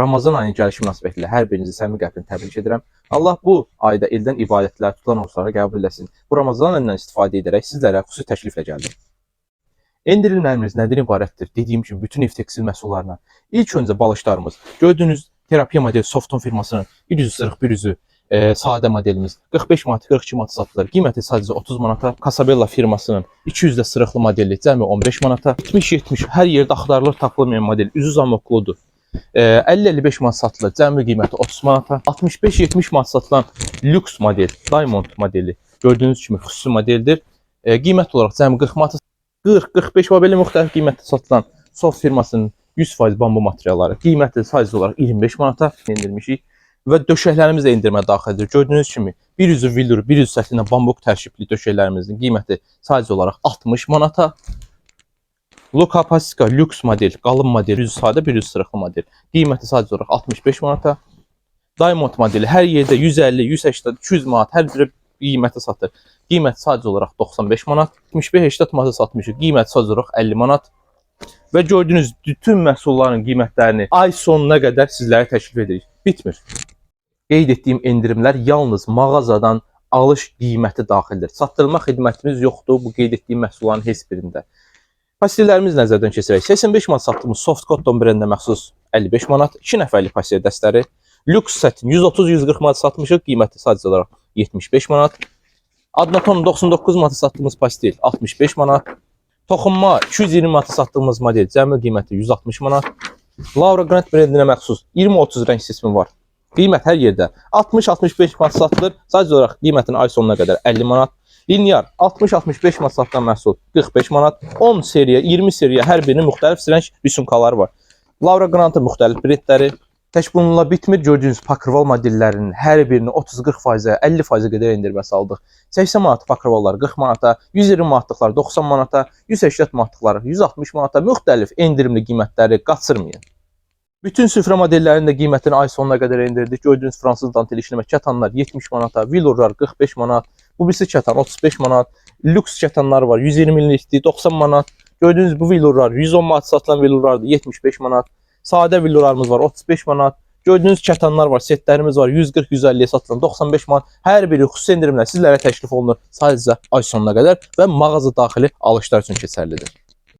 Ramazan ayının gəlişi münasibətilə hər birinizi səmimi qəlbdən təbrik edirəm. Allah bu ayda eldən ibadətlər, tutulan oruçları qəbul etsin. Bu Ramazan ayından istifadə edərək sizlərə xüsusi təkliflə gəldim. Endirimlərimiz nədən ibarətdir? Dediyim kimi bütün ev tekstil məhsullarına. İlk öncə balışlarımız. Gördüyünüz terapiya modeli Softon firmasının 141 üzü e, sadə modelimiz 45 manat, 42 manat satılır. Qiyməti sadəcə 30 manata. Casabella firmasının 200 də sırıqlı modeli cəmi 15 manata. 70-70 hər yerdə axtarılır, tapılmayan model. Üzü zamokludur. E, 50-55 manat satılır. Cəmi qiyməti 30 manata. 65-70 manat satılan lüks model, Diamond modeli. Gördüyünüz kimi xüsusi modeldir. E, qiymət olaraq cəmi 40 manata 40-45 və belə müxtəlif qiymətdə satılan Soft firmasının 100% bambu materialları qiyməti sadəcə olaraq 25 manata endirmişik və döşəklərimiz də endirmə daxildir. Gördüyünüz kimi bir üzü villur, bir üzü səthi ilə bambuk tərkibli döşəklərimizin qiyməti sadəcə olaraq 60 manata. Luka Pasica lüks model, qalın model, bir üzü sadə, bir üzü sırıqlı model. Qiyməti sadəcə olaraq 65 manata. Diamond modeli hər yerdə 150, 180, 200 manat hər bir qiymətə satır. Qiymət sadəcə olaraq 95 manat. 75-80 manata satmışıq. Qiymət sadəcə olaraq 50 manat. Və gördüyünüz bütün məhsulların qiymətlərini ay sonuna qədər sizlərə təklif edirik. Bitmir. Qeyd etdiyim endirimlər yalnız mağazadan alış qiyməti daxildir. Çatdırma xidmətimiz yoxdur bu qeyd etdiyim məhsulların heç birində. Pastillərimiz nəzərdən keçirək. 85 manat satdığımız Soft Cotton brendinə məxsus 55 manat, 2 nəfərlik pastil dəstləri. Lüks sətin 130-140 manat satmışıq, qiyməti sadəcə olaraq 75 manat. Adnaton 99 manata satdığımız pastil 65 manat. Toxunma 220 manata satdığımız model cəmi qiyməti 160 manat. Laura Grant brendinə məxsus 20-30 rəng seçimi var. Qiymət hər yerdə 60-65 manat satılır. Sadəcə olaraq qiymətin ay sonuna qədər 50 manat. Linear 60-65 manat satılan məhsul 45 manat. 10 seriya, 20 seriya hər birinin müxtəlif rəng rüsumkaları var. Laura Grantın müxtəlif brendləri Tək bununla bitmir. Gördüyünüz pakırval modellərinin hər birini 30-40%-ə, 50%-ə qədər endirmə saldıq. 80 manat pakırvallar 40 manata, 120 manatlıqlar 90 manata, 180 manatlıqlar 160 manata müxtəlif endirimli qiymətləri qaçırmayın. Bütün süfrə modellərinin də qiymətini ay sonuna qədər endirdik. Gördüyünüz fransız dantel işləmə kətanlar 70 manata, vilurlar 45 manat, bu birisi kətan 35 manat, lüks kətanlar var 120 minlikdir 90 manat. Gördüyünüz bu vilurlar 110 manat satılan vilurlardır 75 manat. Sadə villolarımız var 35 manat. Gördüyünüz kətanlar var, setlərimiz var 140-150-yə satılan 95 manat. Hər biri xüsusi endirimlə sizlərə təklif olunur sadəcə ay sonuna qədər və mağaza daxili alışlar üçün keçərlidir.